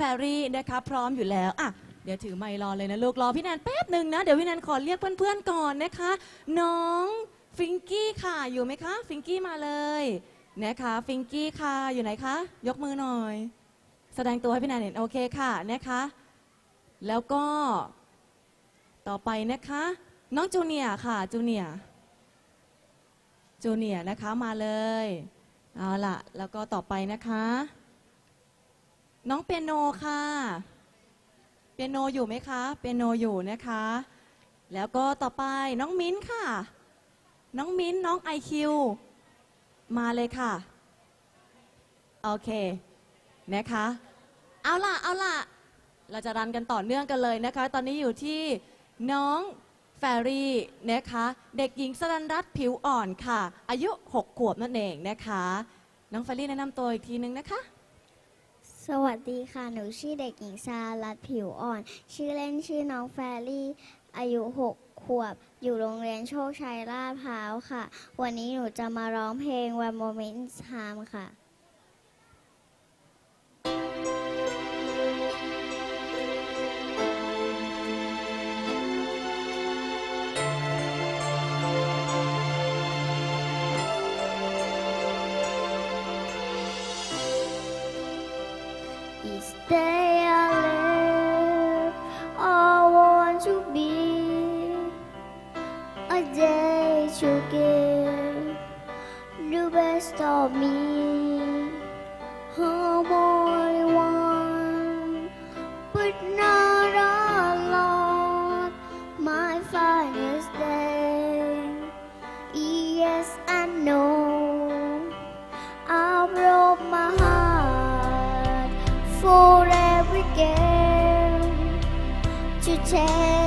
ฟรี่นะคะพร้อมอยู่แล้วอะเดี๋ยวถือไมค์รอเลยนะลูกรอพี่แนนแป๊บหนึ่งนะ เดี๋ยวพี่แนนขอเรียกเพื่อนๆก่อนนะคะ น้องฟิงกี้ค่ะอยู่ไหมคะฟิงกี้มาเลยนะคะฟิงกี้ค่ะอยู่ไหนคะยกมือหน่อย แสดงตัวให้พี่แนนเห็นโอเคค่ะนะคะแล้วก็ต่อไปนะคะ น้องจูเนียค่ะจูเนียจูเนียนะคะมาเลยเอาล่ะ แล้วก็ต่อไปนะคะ น้องเปียโนค่ะ เปียโนอยู่ไหมคะ เปียโนอยู่นะคะ แล้วก็ต่อไปน้องมิ้นค่ะ น้องมิ้นน้องไอคิวมาเลยค่ะ โอเค นะคะ เอาล่ะ เอาล่ะ เราจะรันกันต่อเนื่องกันเลยนะคะ ตอนนี้อยู่ที่น้องแฟรี่นะคะ เด็กหญิงสรันรัตน์ผิวอ่อนค่ะ อายุ 6 ขวบนั่นเองนะคะ น้องแฟรี่แนะนำตัวอีกทีนึงนะคะ สวัสดีค่ะ หนูชื่อเด็กหญิงซาลัดผิวอ่อน ชื่อเล่นชื่อน้องแฟรี่ อายุ 6 ขวบ อยู่โรงเรียนโชคชัยลาดพร้าวค่ะ วันนี้หนูจะมาร้องเพลง One Moment in Time ค่ะ Each day I live, I want to be a day to give the best of me. again to tell.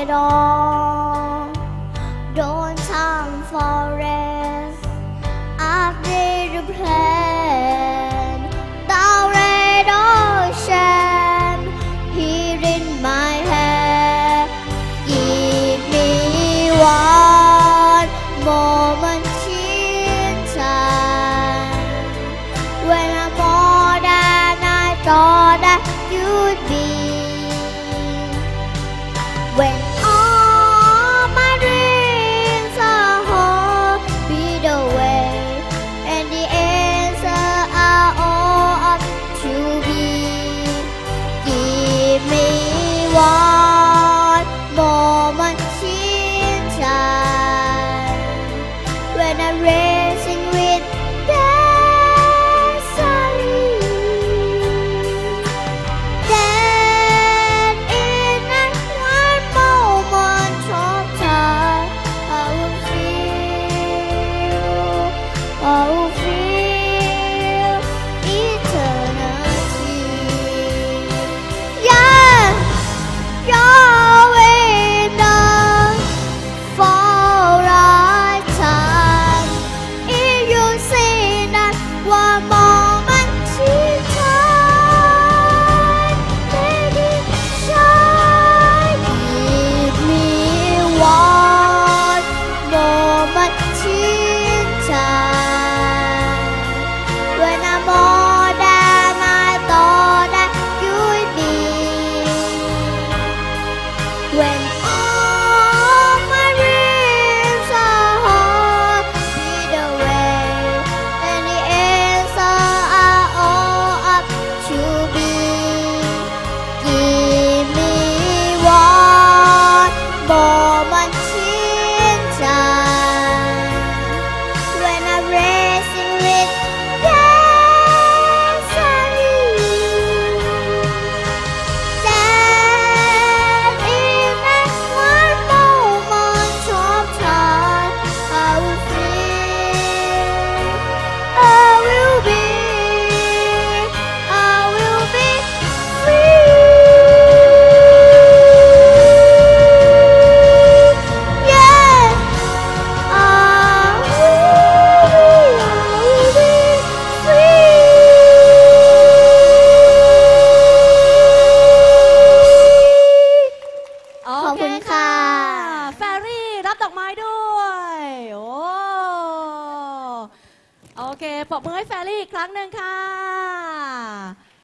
It all. 我 when เคปรบมือให้แฟรรี่อีกครั้งหนึ่งค่ะ